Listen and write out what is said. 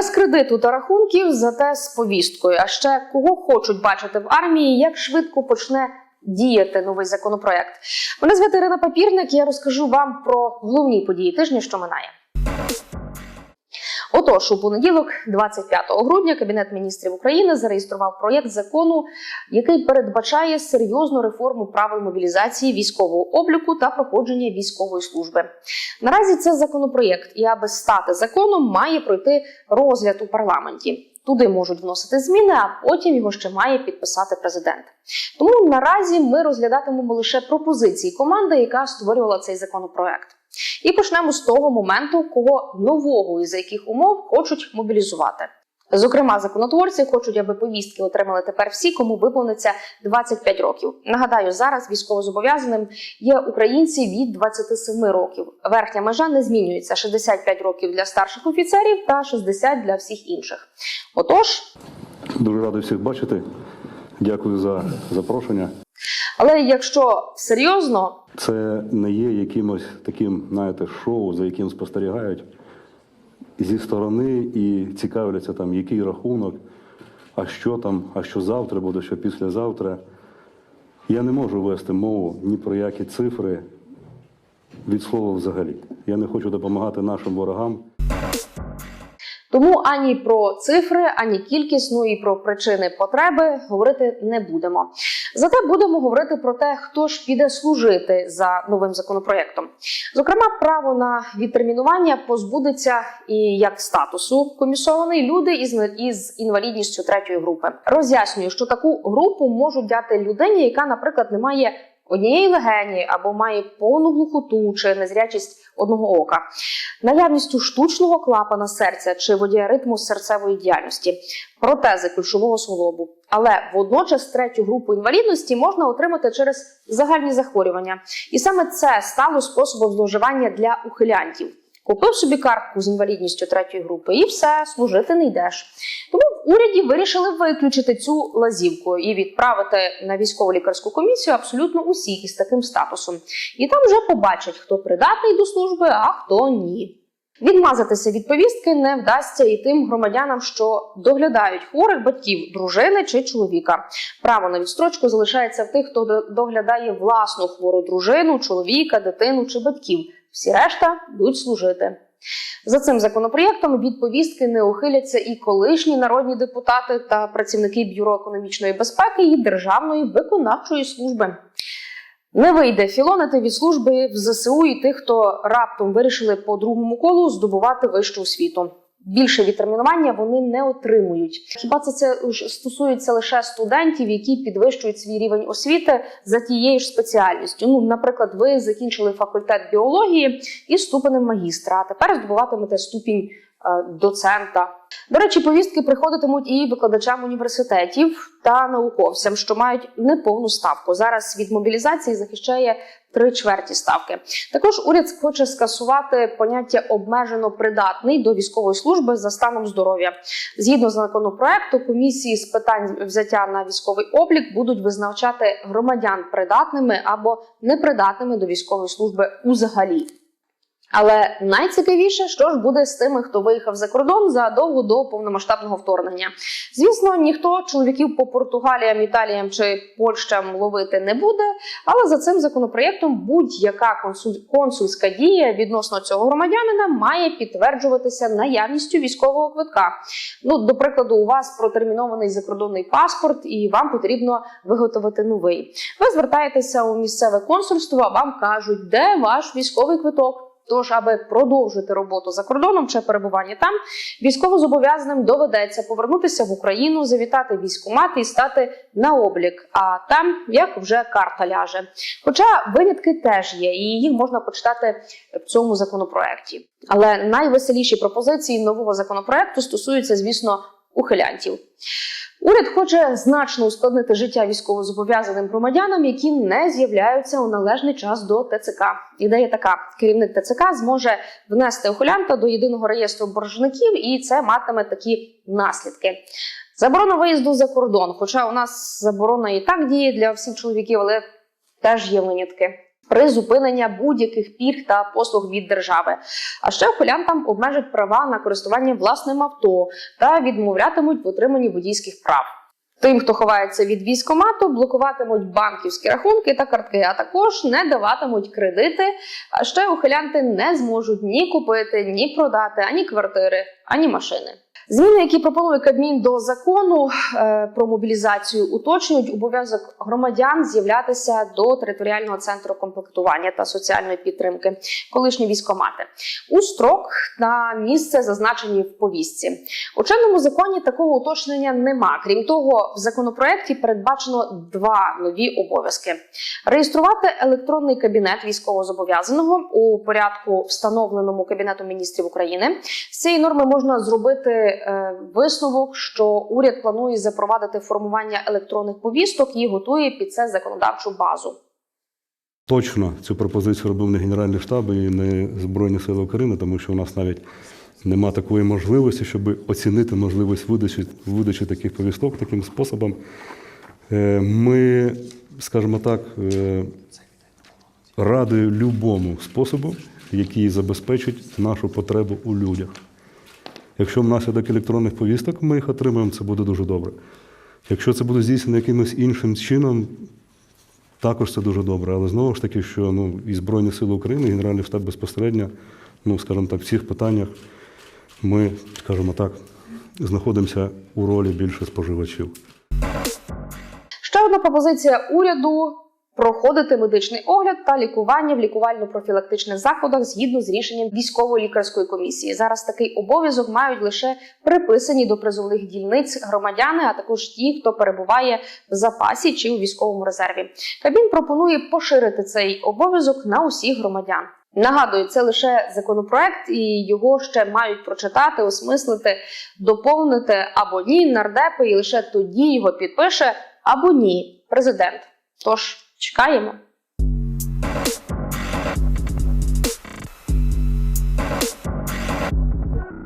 Без кредиту та рахунків, зате з повісткою. А ще кого хочуть бачити в армії, як швидко почне діяти новий законопроект. Мене звати Ірина Папірник. Я розкажу вам про головні події тижня, що минає. Отож, у понеділок, 25 грудня, Кабінет міністрів України зареєстрував проєкт закону, який передбачає серйозну реформу правил мобілізації військового обліку та проходження військової служби. Наразі це законопроєкт, і аби стати законом, має пройти розгляд у парламенті. Туди можуть вносити зміни, а потім його ще має підписати президент. Тому наразі ми розглядатимемо лише пропозиції команди, яка створювала цей законопроект. І почнемо з того моменту, кого нового і за яких умов хочуть мобілізувати. Зокрема, законотворці хочуть, аби повістки отримали тепер всі, кому виповниться 25 років. Нагадаю, зараз військовозобов'язаним є українці від 27 років. Верхня межа не змінюється 65 років для старших офіцерів та 60 для всіх інших. Отож, Дуже радий всіх бачити. Дякую за запрошення. Але якщо серйозно, Це не є якимось таким, знаєте, шоу, за яким спостерігають зі сторони і цікавляться там, який рахунок, а що там, а що завтра буде, що післязавтра. Я не можу вести мову ні про які цифри від слова взагалі. Я не хочу допомагати нашим ворогам. Тому ані про цифри, ані кількісну і про причини потреби говорити не будемо. Зате будемо говорити про те, хто ж піде служити за новим законопроєктом. Зокрема, право на відтермінування позбудеться і як статусу комісований люди із інвалідністю третьої групи. Роз'яснюю, що таку групу можуть дати людині, яка, наприклад, не має однієї легені або має повну глухоту чи незрячість одного ока, наявністю штучного клапана серця чи водія ритму серцевої діяльності, протези ключового суглобу. Але водночас третю групу інвалідності можна отримати через загальні захворювання, і саме це стало способом зловживання для ухилянтів. Купив собі картку з інвалідністю третьої групи, і все, служити не йдеш. Тому в уряді вирішили виключити цю лазівку і відправити на військово лікарську комісію абсолютно усіх із таким статусом. І там вже побачать, хто придатний до служби, а хто ні. Відмазатися від повістки не вдасться і тим громадянам, що доглядають хворих батьків, дружини чи чоловіка. Право на відстрочку залишається в тих, хто доглядає власну хвору дружину, чоловіка, дитину чи батьків. Всі решта будуть служити. За цим законопроєктом від повістки не ухиляться і колишні народні депутати та працівники Бюро економічної безпеки і Державної виконавчої служби. Не вийде філонити від служби в ЗСУ і тих, хто раптом вирішили по другому колу здобувати вищу освіту. Більше відтермінування вони не отримують. Хіба це, це стосується лише студентів, які підвищують свій рівень освіти за тією ж спеціальністю? Ну, наприклад, ви закінчили факультет біології і ступенем магістра, а тепер здобуватимете ступінь доцента. До речі, повістки приходитимуть і викладачам університетів та науковцям, що мають неповну ставку. Зараз від мобілізації захищає три чверті ставки. Також уряд хоче скасувати поняття обмежено придатний до військової служби за станом здоров'я. Згідно з законопроекту, комісії з питань взяття на військовий облік будуть визначати громадян придатними або непридатними до військової служби узагалі. Але найцікавіше, що ж буде з тими, хто виїхав за кордон задовго до повномасштабного вторгнення. Звісно, ніхто чоловіків по Португаліям, Італіям чи Польщам ловити не буде. Але за цим законопроєктом будь-яка консуль- консульська дія відносно цього громадянина має підтверджуватися наявністю військового квитка. Ну, до прикладу, у вас протермінований закордонний паспорт, і вам потрібно виготовити новий. Ви звертаєтеся у місцеве консульство, а вам кажуть, де ваш військовий квиток. Тож, аби продовжити роботу за кордоном чи перебування там, військовозобов'язаним доведеться повернутися в Україну, завітати військкомат і стати на облік. А там як вже карта ляже. Хоча винятки теж є, і їх можна почитати в цьому законопроекті. Але найвеселіші пропозиції нового законопроекту стосуються, звісно, ухилянтів. Уряд хоче значно ускладнити життя військовозобов'язаним громадянам, які не з'являються у належний час до ТЦК. Ідея така: керівник ТЦК зможе внести ухилянта до єдиного реєстру боржників, і це матиме такі наслідки. Заборона виїзду за кордон. Хоча у нас заборона і так діє для всіх чоловіків, але теж є винятки. Призупинення будь-яких пільг та послуг від держави. А ще ухилянтам обмежать права на користування власним авто та відмовлятимуть в отриманні водійських прав. Тим, хто ховається від військомату, блокуватимуть банківські рахунки та картки, а також не даватимуть кредити. А ще ухилянти не зможуть ні купити, ні продати ані квартири, ані машини. Зміни, які пропонує Кабмін до закону е, про мобілізацію, уточнюють обов'язок громадян з'являтися до територіального центру комплектування та соціальної підтримки, колишні військомати, у строк на місце, зазначені в повістці. У чинному законі такого уточнення нема. Крім того, в законопроекті передбачено два нові обов'язки: реєструвати електронний кабінет військовозобов'язаного у порядку, встановленому Кабінетом міністрів України. З цієї норми можна зробити висновок, що уряд планує запровадити формування електронних повісток і готує під це законодавчу базу. Точно цю пропозицію робив не Генеральний штаб і не Збройні Сили України, тому що у нас навіть нема такої можливості, щоб оцінити можливість видачі, видачі таких повісток таким способом. Е, Ми, скажімо так, е, раді любому способу, який забезпечить нашу потребу у людях. Якщо внаслідок електронних повісток ми їх отримаємо, це буде дуже добре. Якщо це буде здійснено якимось іншим чином, також це дуже добре. Але знову ж таки, що ну, і Збройні Сили України, і Генеральний штаб безпосередньо, ну, скажімо так, в цих питаннях ми, скажімо так, знаходимося у ролі більше споживачів. Ще одна пропозиція уряду. Проходити медичний огляд та лікування в лікувально-профілактичних закладах згідно з рішенням військової лікарської комісії. Зараз такий обов'язок мають лише приписані до призовних дільниць громадяни, а також ті, хто перебуває в запасі чи у військовому резерві. Кабін пропонує поширити цей обов'язок на усіх громадян. Нагадую, це лише законопроект, і його ще мають прочитати, осмислити, доповнити або ні нардепи, і лише тоді його підпише або ні президент. Тож чекаємо.